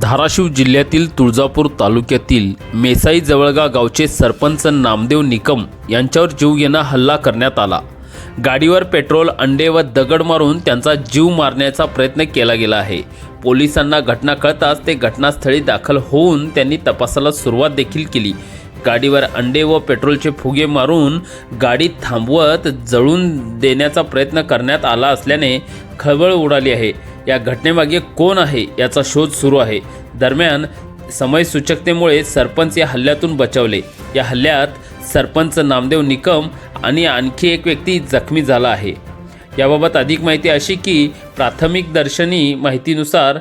धाराशिव जिल्ह्यातील तुळजापूर तालुक्यातील मेसाई जवळगा गावचे सरपंच नामदेव निकम यांच्यावर जीवघेणा हल्ला करण्यात आला. गाडीवर पेट्रोल अंडे व दगड मारून त्यांचा जीव मारण्याचा प्रयत्न केला गेला आहे. पोलिसांना घटना कळताच ते घटनास्थळी दाखल होऊन त्यांनी तपासाला सुरुवात देखील केली. गाडीवर अंडे व पेट्रोलचे फुगे मारून गाडी थांबवत जळून देण्याचा प्रयत्न करण्यात आला असल्याने खळबळ उडाली आहे. या घटनेमागे कोण आहे याचा शोध सुरू आहे. दरम्यान समयसूचकतेमुळे सरपंच या हल्ल्यातून बचावले. या हल्ल्यात सरपंच नामदेव निकम आणि आणखी एक व्यक्ती जखमी झाला आहे. याबाबत अधिक माहिती अशी की प्राथमिक दर्शनी माहितीनुसार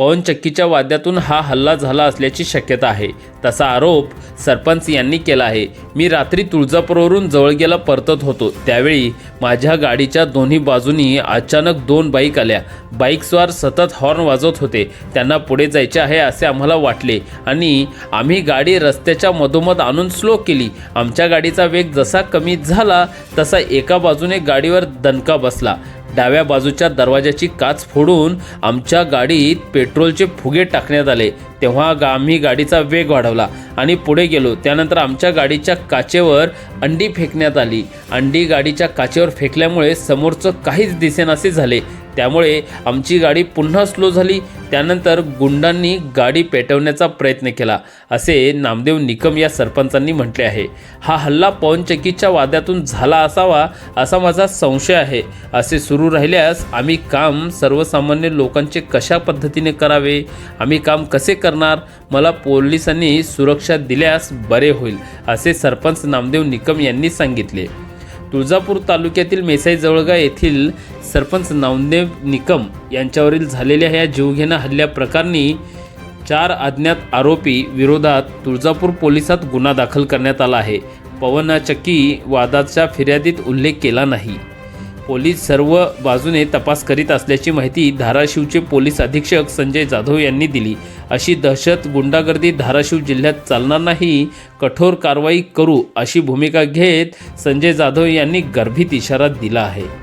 पवनचक्कीच्या वाद्यातून हा हल्ला झाला असल्याची शक्यता आहे. तसा आरोप सरपंच यांनी केला आहे. मी रात्री तुळजापूरवरून जवळगेला परतत होतो. त्यावेळी माझ्या गाडीच्या दोन्ही बाजूनी अचानक दोन बाईक आल्या. बाईकस्वार सतत हॉर्न वाजवत होते. त्यांना पुढे जायचे आहे असे आम्हाला वाटले आणि आम्ही गाडी रस्त्याच्या मधोमध आणून स्लो केली. आमच्या गाडीचा वेग जसा कमी झाला तसा एका बाजूने गाडीवर दणका बसला. डाव्या बाजूच्या दरवाजाची काच फोडून आमच्या गाडीत पेट्रोलचे फुगे टाकण्यात आले. तेव्हा गा आम्ही गाडीचा वेग वाढवला आणि पुढे गेलो. त्यानंतर आमच्या गाडीच्या काचेवर अंडी फेकण्यात आली. अंडी गाडीच्या काचेवर फेकल्यामुळे समोरचं काहीच दिसेनासे झाले. त्यामुळे आमची गाडी पुन्हा स्लो झाली. त्यानंतर गुंडांनी गाडी पेटवण्याचा प्रयत्न केला असे नामदेव निकम या सरपंचांनी म्हटले आहे. हा हल्ला पवनचक्कीच्या वाद्यातून झाला असावा असा माझा संशय आहे. असे सुरू राहिल्यास आम्ही काम सर्वसामान्य लोकांचे कशा पद्धतीने करावे? आम्ही काम कसे करणार? मला पोलिसांनी सुरक्षा दिल्यास बरे होईल असे सरपंच नामदेव निकम यांनी सांगितले. तुळजापूर तालुक्यातील मेसाई जवळगा येथील सरपंच नामदेव निकम यांच्यावरील झालेल्या या जीवघेणा हल्ल्याप्रकरणी चार अज्ञात आरोपी विरोधात तुळजापूर पोलिसात गुन्हा दाखल करण्यात आला आहे. पवनाचक्की वादाच्या फिर्यादीत उल्लेख केला नाही. पोलीस सर्व बाजूने तपास करीत असल्याची माहिती धाराशिवचे पोलीस अधीक्षक संजय जाधव यांनी दिली. अशी दहशत गुंडागर्दी धाराशिव जिल्ह्यात चालणार नाही कठोर कारवाई करू अशी भूमिका घेत संजय जाधव यांनी गर्भित इशारा दिला आहे.